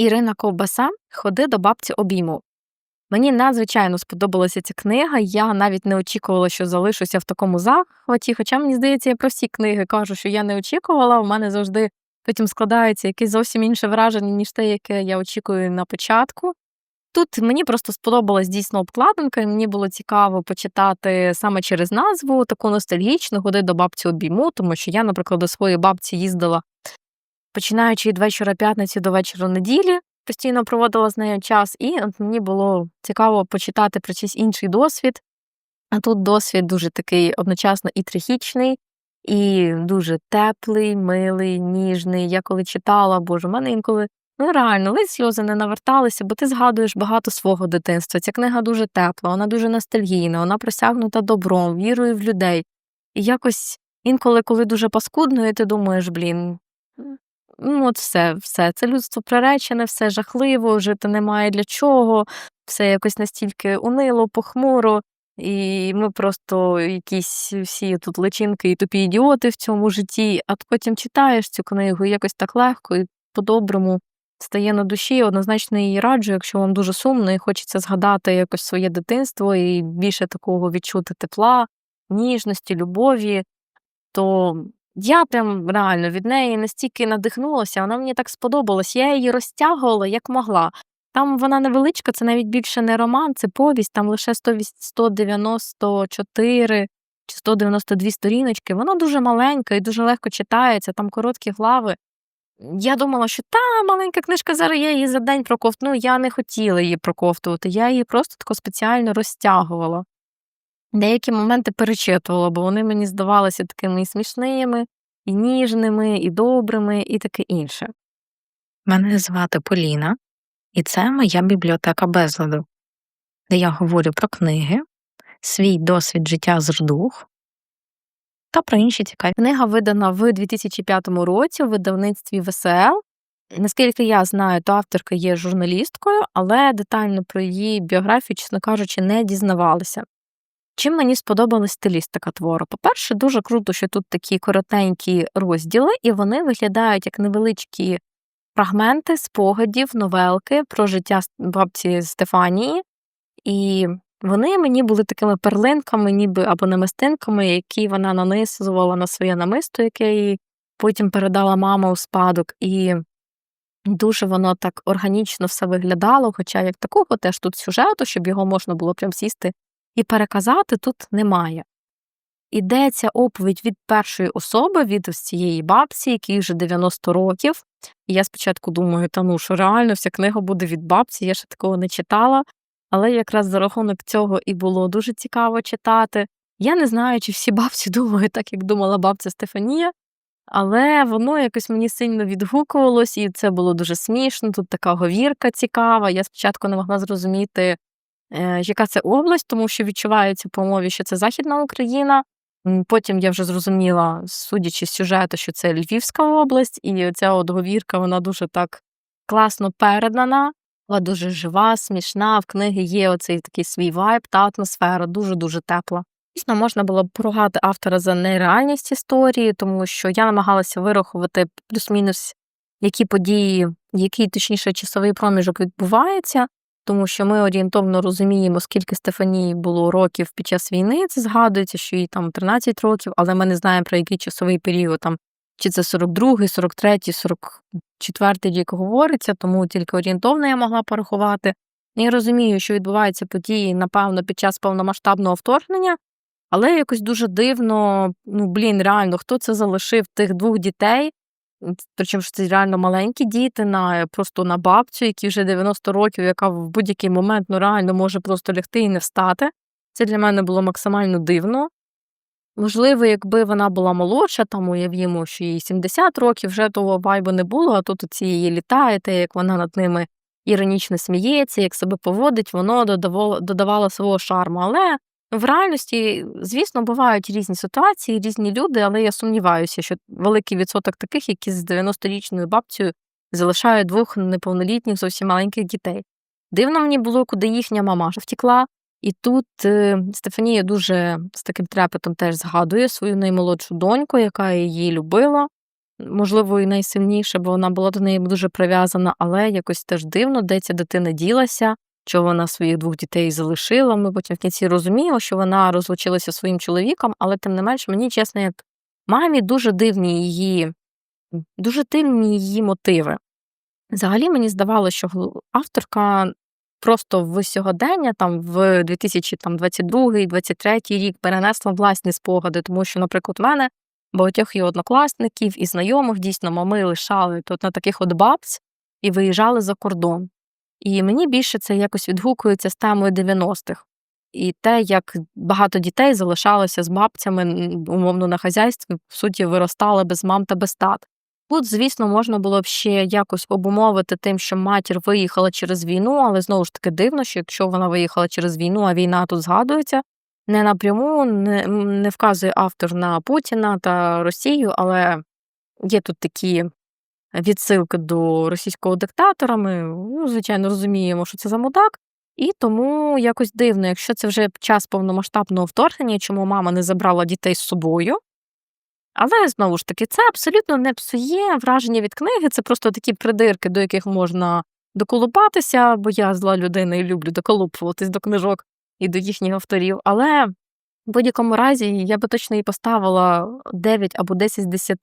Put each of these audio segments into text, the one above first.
Ірина Ковбаса Ходи до бабці обійму. Мені надзвичайно сподобалася ця книга. Я навіть не очікувала, що залишуся в такому захваті. Хоча мені здається, я про всі книги кажу, що я не очікувала. У мене завжди потім складається якесь зовсім інше враження, ніж те, яке я очікую на початку. Тут мені просто сподобалась дійсно обкладинка, і мені було цікаво почитати саме через назву таку ностальгічну ходи до бабці обійму, тому що я, наприклад, до своєї бабці їздила починаючи від вечора п'ятниці до вечора неділі, постійно проводила з нею час, і от мені було цікаво почитати про чийсь інший досвід. А тут досвід дуже такий одночасно і трагічний, і дуже теплий, милий, ніжний. Я коли читала, боже, в мене інколи ну реально ледь сльози не наверталися, бо ти згадуєш багато свого дитинства. Ця книга дуже тепла, вона дуже ностальгійна, вона просягнута добром, вірою в людей. І якось інколи, коли дуже паскудно, і ти думаєш, блін, ну от все, все, це людство приречене, все жахливо, жити немає для чого, все якось настільки унило, похмуро, і ми просто якісь всі тут личинки і тупі ідіоти в цьому житті, а потім читаєш цю книгу і якось так легко і по-доброму стає на душі. Однозначно її раджу, якщо вам дуже сумно і хочеться згадати якось своє дитинство і більше такого відчути тепла, ніжності, любові, то я прям реально від неї настільки надихнулася, вона мені так сподобалась. Я її розтягувала як могла. Там вона невеличка, це навіть більше не роман, це повість, там лише 194 чи 192 сторіночки. Вона дуже маленька і дуже легко читається, там короткі глави. Я думала, що та маленька книжка, зараз я її за день проковтну. Я не хотіла її проковтувати, я її просто тако спеціально розтягувала. Деякі моменти перечитувала, бо вони мені здавалися такими і смішними, і ніжними, і добрими, і таке інше. Мене звати Поліна, і це моя бібліотека безладу, де я говорю про книги, свій досвід життя з рдух та про інші цікаві. Книга видана в 2005 році у видавництві ВСЛ. Наскільки я знаю, то авторка є журналісткою, але детально про її біографію, чесно кажучи, не дізнавалася. Чим мені сподобалась стилістика твору? По-перше, дуже круто, що тут такі коротенькі розділи, і вони виглядають як невеличкі фрагменти спогадів, новелки про життя бабці Стефанії. І вони мені були такими перлинками, ніби або намистинками, які вона нанизувала на своє намисто, яке їй потім передала мама у спадок. І дуже воно так органічно все виглядало, хоча як такого теж тут сюжету, щоб його можна було прям сісти і переказати тут немає. Ідеться оповідь від першої особи, від ось цієї бабці, якій вже 90 років. І я спочатку думаю, та ну що реально вся книга буде від бабці, я ще такого не читала. Але якраз за рахунок цього і було дуже цікаво читати. Я не знаю, чи всі бабці думають так, як думала бабця Стефанія, але воно якось мені сильно відгукувалось, і це було дуже смішно. Тут така говірка цікава. Я спочатку не могла зрозуміти, яка це область, тому що відчувається по мові, що це Західна Україна. Потім я вже зрозуміла, судячи з сюжету, що це Львівська область, і ця от говірка вона дуже так класно передана, вона дуже жива, смішна. В книги є оцей такий свій вайб та атмосфера, дуже-дуже тепла. Дійсно, можна було поругати автора за нереальність історії, тому що я намагалася вирахувати плюс-мінус, які події, який точніше часовий проміжок відбувається тому що ми орієнтовно розуміємо, скільки Стефанії було років під час війни. Це згадується, що їй там 13 років, але ми не знаємо про який часовий період там. Чи це 42, 43, 44 рік говориться, тому тільки орієнтовно я могла порахувати. Я розумію, що відбуваються події, напевно, під час повномасштабного вторгнення, але якось дуже дивно, ну блін, реально, хто це залишив тих двох дітей, Причому що це реально маленькі діти, на просто на бабцю, які вже 90 років, яка в будь-який момент ну, реально може просто лягти і не встати. Це для мене було максимально дивно. Можливо, якби вона була молодша, там уявімо, що їй 70 років, вже того вайбу не було, а тут оці її літаєте, як вона над ними іронічно сміється, як себе поводить, воно додавало, додавало свого шарму. Але в реальності, звісно, бувають різні ситуації, різні люди, але я сумніваюся, що великий відсоток таких, які з 90-річною бабцею залишають двох неповнолітніх зовсім маленьких дітей. Дивно мені було, куди їхня мама втікла, і тут е, Стефанія дуже з таким трепетом теж згадує свою наймолодшу доньку, яка її любила. можливо, і найсильніше, бо вона була до неї дуже прив'язана, але якось теж дивно, де ця дитина ділася, що вона своїх двох дітей залишила. Ми потім в кінці розуміємо, що вона розлучилася зі своїм чоловіком, але тим не менш, мені, чесно, як мамі дуже дивні її, дуже дивні її мотиви. Взагалі мені здавалося, що авторка просто в сьогодення, там в 2022-2023 рік перенесла власні спогади, тому що, наприклад, в мене багатьох і однокласників, і знайомих дійсно мами лишали тут на таких от бабць і виїжджали за кордон. І мені більше це якось відгукується з темою 90-х. І те, як багато дітей залишалося з бабцями умовно на хазяйстві, в суті, виростали без мам та без тат. Тут, звісно, можна було б ще якось обумовити тим, що матір виїхала через війну, але знову ж таки дивно, що якщо вона виїхала через війну, а війна тут згадується, не напряму не, не вказує автор на Путіна та Росію, але є тут такі відсилки до російського диктатора. Ми, ну, звичайно, розуміємо, що це за мудак. І тому якось дивно, якщо це вже час повномасштабного вторгнення, чому мама не забрала дітей з собою. Але знову ж таки, це абсолютно не псує враження від книги, це просто такі придирки, до яких можна доколупатися, бо я зла людина і люблю доколупуватись до книжок і до їхніх авторів. Але в будь-якому разі я би точно їй поставила 9 або 10 з 10,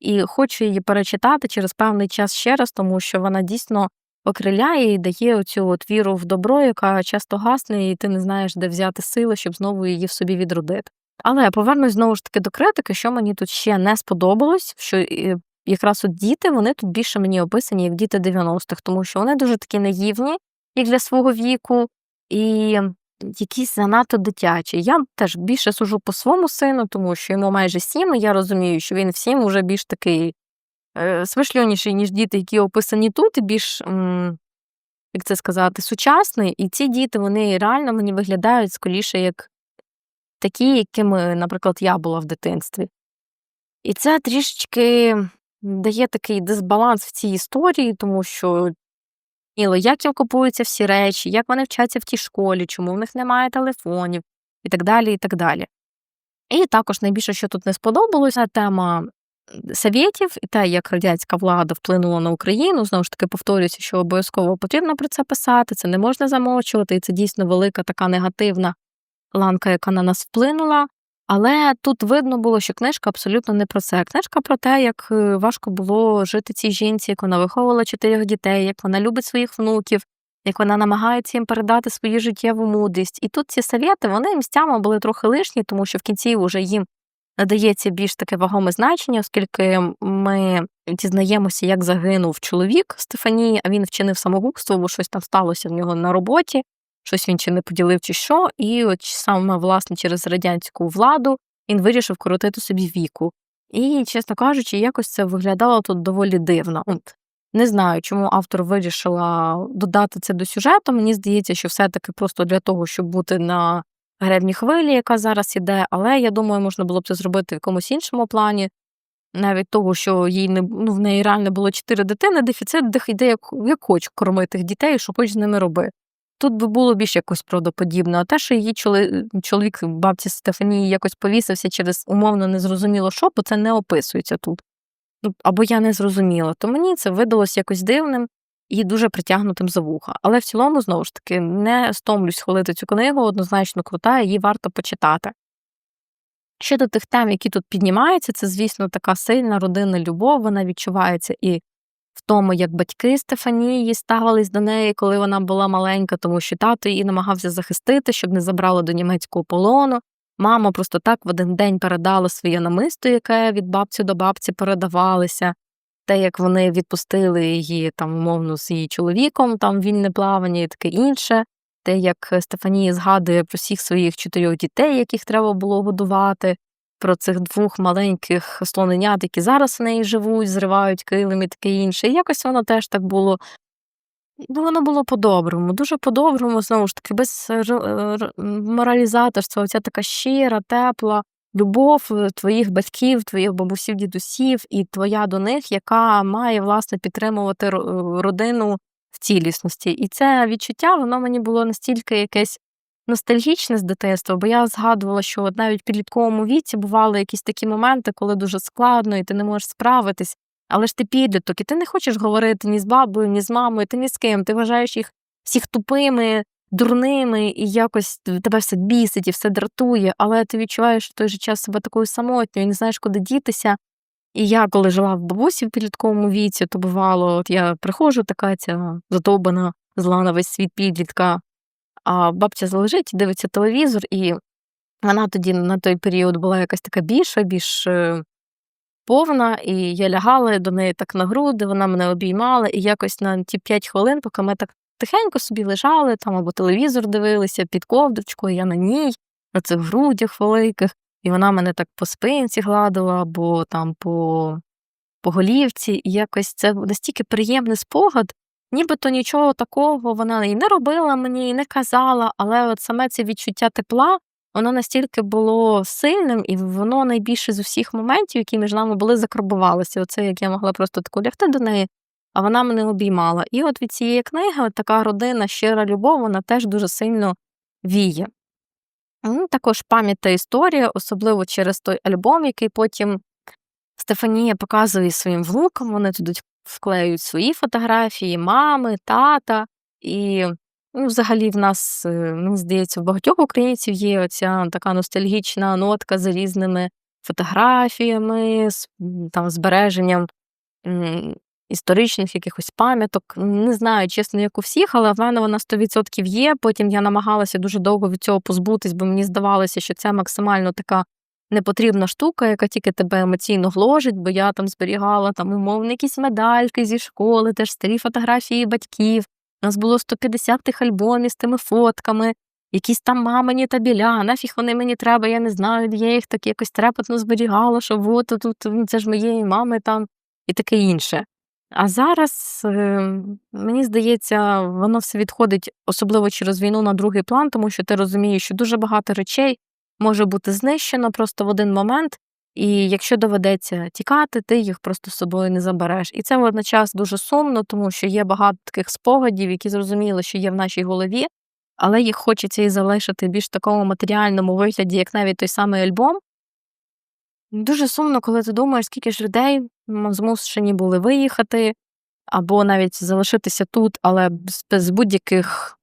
і хочу її перечитати через певний час ще раз, тому що вона дійсно окриляє і дає оцю от віру в добро, яка часто гасне, і ти не знаєш, де взяти сили, щоб знову її в собі відродити. Але я повернусь знову ж таки до критики, що мені тут ще не сподобалось, що е, якраз от діти вони тут більше мені описані як діти 90-х, тому що вони дуже такі наївні, як для свого віку, і якісь занадто дитячі. Я теж більше сужу по своєму сину, тому що йому майже сім, і я розумію, що він всім уже більш такий е, смишльоніший, ніж діти, які описані тут, і більш. Як це сказати, сучасний, і ці діти вони реально мені виглядають скоріше як такі, якими, наприклад, я була в дитинстві. І це трішечки дає такий дисбаланс в цій історії, тому що Іло, як їм купуються всі речі, як вони вчаться в тій школі, чому в них немає телефонів і так далі. І так далі. І також найбільше, що тут не сподобалося, тема совєтів і те, як радянська влада вплинула на Україну. Знову ж таки, повторюся, що обов'язково потрібно про це писати, це не можна замовчувати, і це дійсно велика така негативна ланка, яка на нас вплинула. Але тут видно було, що книжка абсолютно не про це. Книжка про те, як е, важко було жити цій жінці, як вона виховувала чотирьох дітей, як вона любить своїх внуків, як вона намагається їм передати свою життєву мудрість. І тут ці совєти, вони місцями були трохи лишні, тому що в кінці вже їм надається більш таке вагоме значення, оскільки ми дізнаємося, як загинув чоловік Стефанії, а він вчинив самогубство, бо щось там сталося в нього на роботі щось він чи не поділив, чи що, і от саме власне через радянську владу він вирішив коротити собі віку. І, чесно кажучи, якось це виглядало тут доволі дивно. От не знаю, чому автор вирішила додати це до сюжету. Мені здається, що все-таки просто для того, щоб бути на гребні хвилі, яка зараз іде, але я думаю, можна було б це зробити в якомусь іншому плані. Навіть того, що їй не ну, в неї реально було чотири дитини, дефіцит де як, як хоч кормити дітей, що хоч з ними роби. Тут би було більш якось правдоподібно, а те, що її чоловік бабці Стефанії якось повісився через умовно незрозуміло що, бо це не описується тут. Ну, або я не зрозуміла, то мені це видалось якось дивним і дуже притягнутим за вуха. Але в цілому, знову ж таки, не стомлюсь хвалити цю книгу, однозначно крута, її варто почитати. Щодо тих тем, які тут піднімаються, це, звісно, така сильна родинна любов, вона відчувається і в тому, як батьки Стефанії ставились до неї, коли вона була маленька, тому що тато її намагався захистити, щоб не забрали до німецького полону. Мама просто так в один день передала своє намисто, яке від бабці до бабці передавалося. Те, як вони відпустили її там, умовно, з її чоловіком, там вільне плавання і таке інше. Те, як Стефанія згадує про всіх своїх чотирьох дітей, яких треба було годувати, про цих двох маленьких слоненят, які зараз в неї живуть, зривають килим і таке інше. І якось воно теж так було. Ну, воно було по-доброму, дуже по-доброму, знову ж таки, без моралізаторства, оця така щира, тепла любов е, твоїх батьків, твоїх бабусів, дідусів, і твоя до них, яка має, власне, підтримувати е, родину в цілісності. І це відчуття, воно мені було настільки якесь ностальгічне з дитинства, бо я згадувала, що от навіть в підлітковому віці бували якісь такі моменти, коли дуже складно, і ти не можеш справитись. Але ж ти підліток, і ти не хочеш говорити ні з бабою, ні з мамою, ти ні з ким. Ти вважаєш їх всіх тупими, дурними, і якось тебе все бісить і все дратує, але ти відчуваєш в той же час себе такою самотньою, і не знаєш, куди дітися. І я, коли жила в бабусі в підлітковому віці, то бувало, от я приходжу, така ця задовбана, зла на весь світ підлітка, а бабця залежить дивиться телевізор, і вона тоді на той період була якась така більша, більш е, повна, і я лягала до неї так на груди, вона мене обіймала, і якось на ті 5 хвилин, поки ми так тихенько собі лежали, там або телевізор дивилися під ковдрочкою, я на ній, на цих грудях великих, і вона мене так по спинці гладила, або там по, по голівці, і якось це настільки приємний спогад, нібито нічого такого вона і не робила мені, і не казала, але от саме це відчуття тепла, воно настільки було сильним, і воно найбільше з усіх моментів, які між нами були, закарбувалося. Оце як я могла просто таку лягти до неї, а вона мене обіймала. І от від цієї книги от така родина, щира любов, вона теж дуже сильно віє. Також пам'ять та історія, особливо через той альбом, який потім Стефанія показує своїм внукам. Вони туди вклеюють свої фотографії, мами, тата. І ну, взагалі в нас, е, мені здається, в багатьох українців є оця така ностальгічна нотка з різними фотографіями, з там, збереженням м, історичних якихось пам'яток. Не знаю, чесно, як у всіх, але в мене вона 100% є. Потім я намагалася дуже довго від цього позбутись, бо мені здавалося, що це максимально така непотрібна штука, яка тільки тебе емоційно гложить, бо я там зберігала там умовно якісь медальки зі школи, теж старі фотографії батьків. У нас було 150 тих альбомів з тими фотками, якісь там мамині табіля, нафіг вони мені треба, я не знаю, я їх так якось трепетно зберігала, що от тут це ж моєї мами там і таке інше. А зараз, е, мені здається, воно все відходить, особливо через війну на другий план, тому що ти розумієш, що дуже багато речей може бути знищено просто в один момент, і якщо доведеться тікати, ти їх просто з собою не забереш. І це водночас дуже сумно, тому що є багато таких спогадів, які зрозуміли, що є в нашій голові, але їх хочеться і залишити в більш такому матеріальному вигляді, як навіть той самий альбом. Дуже сумно, коли ти думаєш, скільки ж людей змушені були виїхати, або навіть залишитися тут, але без будь-яких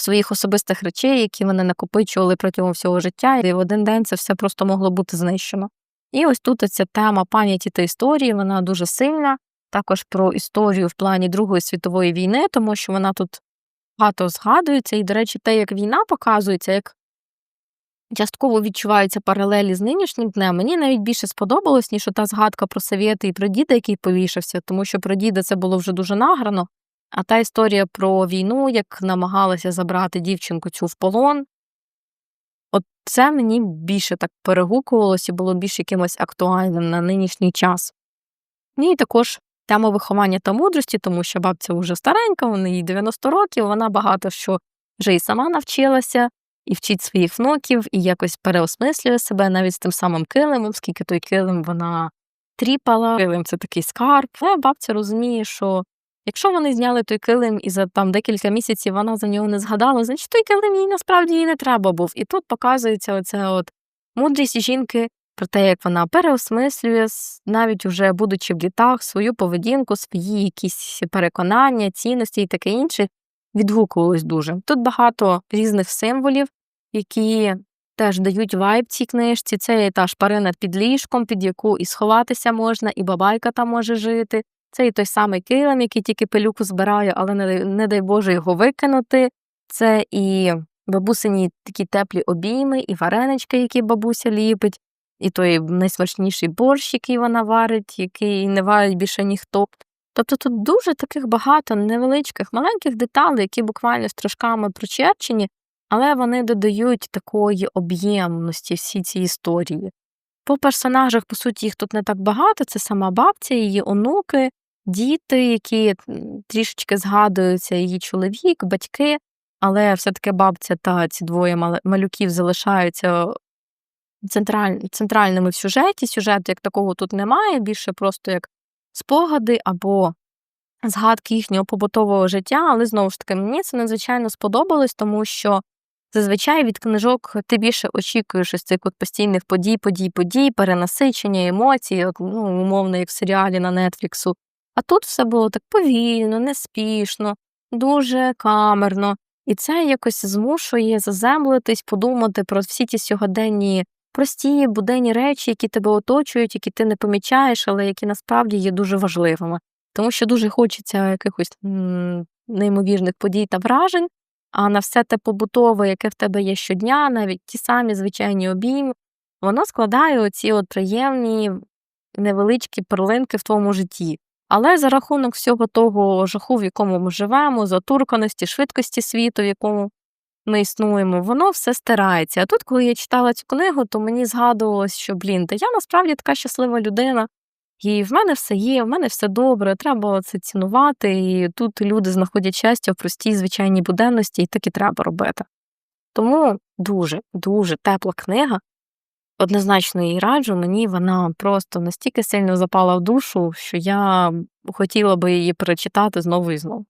своїх особистих речей, які вони накопичували протягом всього життя, і в один день це все просто могло бути знищено. І ось тут ця тема пам'яті та історії, вона дуже сильна, також про історію в плані Другої світової війни, тому що вона тут багато згадується, і, до речі, те, як війна показується, як частково відчуваються паралелі з нинішнім днем, мені навіть більше сподобалось, ніж та згадка про совєти і про діда, який повішався, тому що про діда це було вже дуже награно. А та історія про війну, як намагалася забрати дівчинку цю в полон, от це мені більше так перегукувалося і було більш якимось актуальним на нинішній час. Ну, і також тема виховання та мудрості, тому що бабця вже старенька, вона їй 90 років, вона багато що вже і сама навчилася, і вчить своїх внуків, і якось переосмислює себе навіть з тим самим килимом, скільки той килим вона тріпала. Килим це такий скарб. Але бабця розуміє, що Якщо вони зняли той килим і за там декілька місяців вона за нього не згадала, значить той килим їй насправді їй не треба був. І тут показується оця от мудрість жінки про те, як вона переосмислює, навіть уже будучи в літах, свою поведінку, свої якісь переконання, цінності і таке інше, відгукувалось дуже. Тут багато різних символів, які теж дають вайб цій книжці. Це є та шпарина під ліжком, під яку і сховатися можна, і бабайка там може жити. Це і той самий килим, який тільки пилюку збирає, але не, не дай Боже його викинути. Це і бабусині такі теплі обійми, і варенички, які бабуся ліпить, і той найсмачніший борщ, який вона варить, який не варить більше ніхто. Тобто тут дуже таких багато невеличких, маленьких деталей, які буквально стрижками прочерчені, але вони додають такої об'ємності всій цій історії. По персонажах, по суті, їх тут не так багато. Це сама бабця, її онуки, діти, які трішечки згадуються, її чоловік, батьки, але все-таки бабця та ці двоє малюків залишаються централь... центральними в сюжеті. Сюжету як такого тут немає, більше просто як спогади або згадки їхнього побутового життя. Але знову ж таки, мені це надзвичайно сподобалось, тому що Зазвичай від книжок ти більше очікуєш ось цих от постійних подій, подій, подій, перенасичення емоцій, ну, умовно, як в серіалі на Нетфліксу. А тут все було так повільно, неспішно, дуже камерно. І це якось змушує заземлитись, подумати про всі ті сьогоденні прості буденні речі, які тебе оточують, які ти не помічаєш, але які насправді є дуже важливими. Тому що дуже хочеться якихось м, неймовірних подій та вражень, а на все те побутове, яке в тебе є щодня, навіть ті самі звичайні обійми, воно складає оці от приємні невеличкі перлинки в твоєму житті. Але за рахунок всього того жаху, в якому ми живемо, затурканості, швидкості світу, в якому ми існуємо, воно все стирається. А тут, коли я читала цю книгу, то мені згадувалось, що блін, та я насправді така щаслива людина, і в мене все є, в мене все добре, треба це цінувати. І тут люди знаходять щастя в простій звичайній буденності, і так і треба робити. Тому дуже, дуже тепла книга. Однозначно її раджу, мені вона просто настільки сильно запала в душу, що я хотіла би її перечитати знову і знову.